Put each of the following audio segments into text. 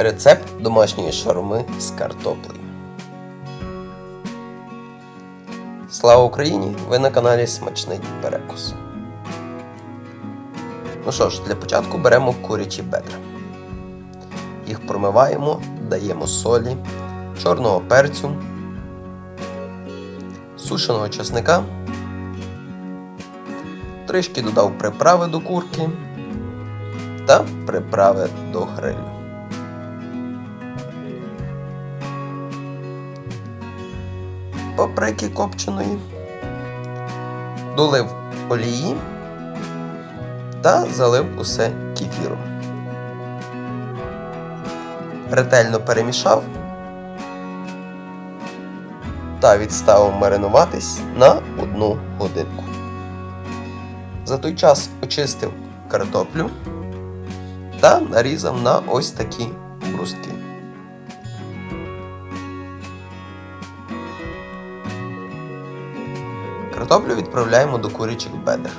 Рецепт домашньої шаурми з картоплею. Слава Україні! Ви на каналі Смачний Перекус. Ну що ж, для початку беремо курячі бедра. Їх промиваємо, даємо солі, чорного перцю, сушеного чесника. Трішки додав приправи до курки та приправи до грилю. Паприки копченої, долив олії та залив усе кефіром. Ретельно перемішав та відставив маринуватись на одну годинку. За той час очистив картоплю та нарізав на ось такі брустки. Картоплю відправляємо до курячих бедер.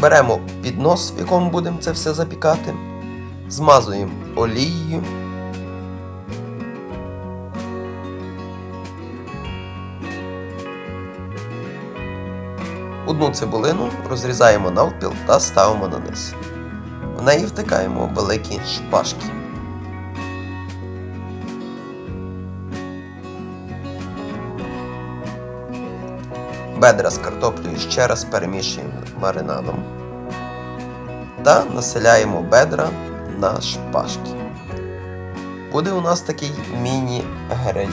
Беремо піднос, в якому будемо це все запікати, змазуємо олією. Одну цибулину розрізаємо навпіл та ставимо на низ. В неї втикаємо великі шпажки. Бедра з картоплею ще раз перемішуємо маринадом та населяємо бедра на шпажки. Буде у нас такий міні-гриль.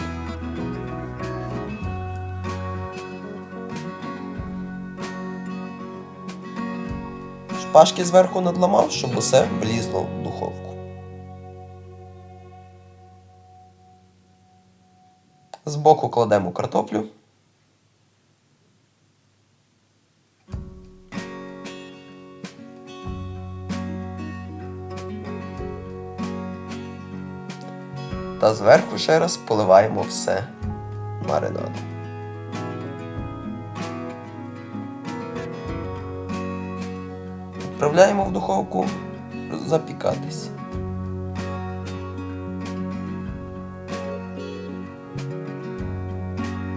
Шпажки зверху надламав, щоб усе влізло в духовку. Збоку кладемо картоплю. Та зверху ще раз поливаємо все маринадом. Відправляємо в духовку запікатись.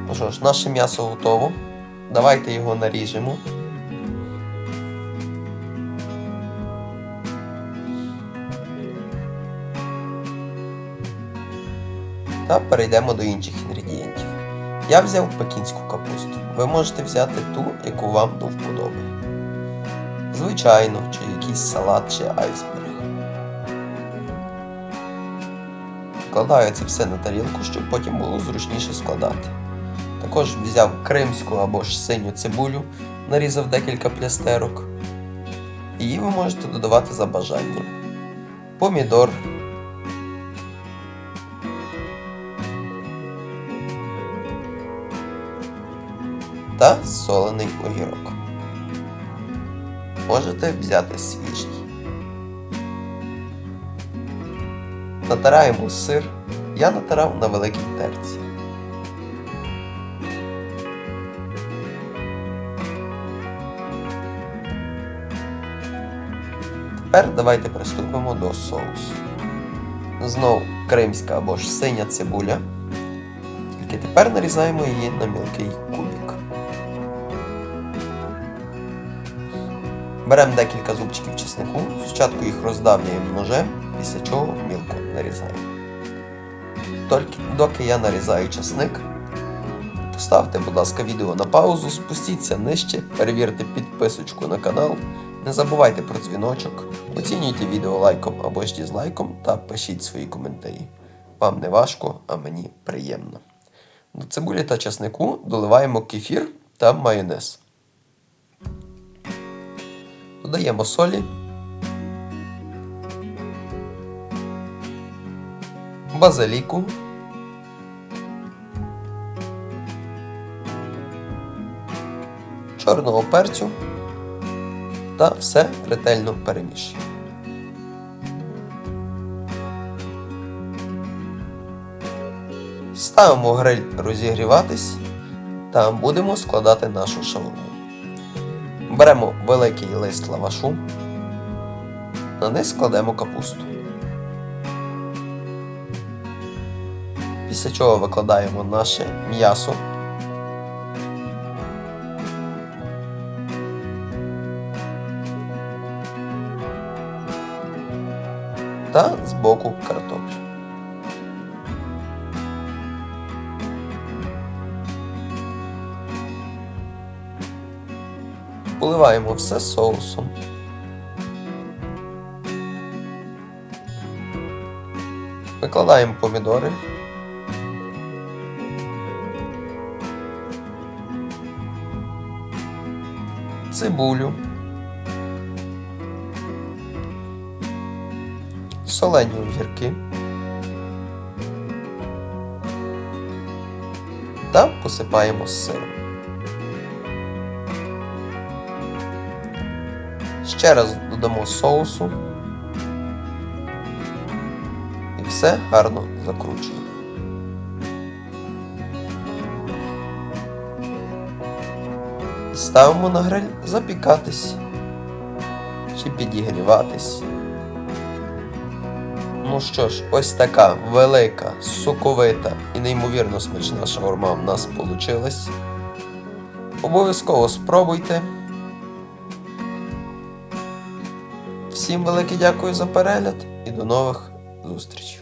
Ну що ж, наше м'ясо готово. Давайте його наріжемо. Та перейдемо до інших інгредієнтів. Я взяв пекінську капусту. Ви можете взяти ту, яку вам до вподоби. Звичайно, чи якийсь салат чи айсберг. Вкладаю це все на тарілку, щоб потім було зручніше складати. Також взяв кримську або ж синю цибулю, нарізав декілька плястерок. Її ви можете додавати за бажанням. Помідор. Та солений огірок. Можете взяти свіжий. Натираємо сир. Я натирав на великій терці. Тепер давайте приступимо до соусу. Знов кримська або ж синя цибуля. Тільки тепер нарізаємо її на мілкий Беремо декілька зубчиків чеснику, спочатку їх роздавлюємо ножем, після чого мілко нарізаємо. Тільки доки я нарізаю чесник, поставте, будь ласка, відео на паузу, спустіться нижче, перевірте підписочку на канал. Не забувайте про дзвіночок, оцінюйте відео лайком або ж дізлайком та пишіть свої коментарі. Вам не важко, а мені приємно. До цибулі та чеснику доливаємо кефір та майонез. Додаємо солі. Базиліку. Чорного перцю та все ретельно перемішуємо. Ставимо гриль розігріватись та будемо складати нашу шаурму. Беремо великий лист лавашу, На низ кладемо капусту. Після чого викладаємо наше м'ясо. Та збоку картоплю. Поливаємо все соусом. Викладаємо помідори. Цибулю. Солені огірки. Та посипаємо сиром. Ще раз додамо соусу. І все гарно закручуємо. Ставимо на гриль запікатись чи підігріватись. Ну що ж, ось така велика, соковита і неймовірно смачна шаурма в нас вийшла. Обов'язково спробуйте. Всім велике дякую за перегляд і до нових зустрічей.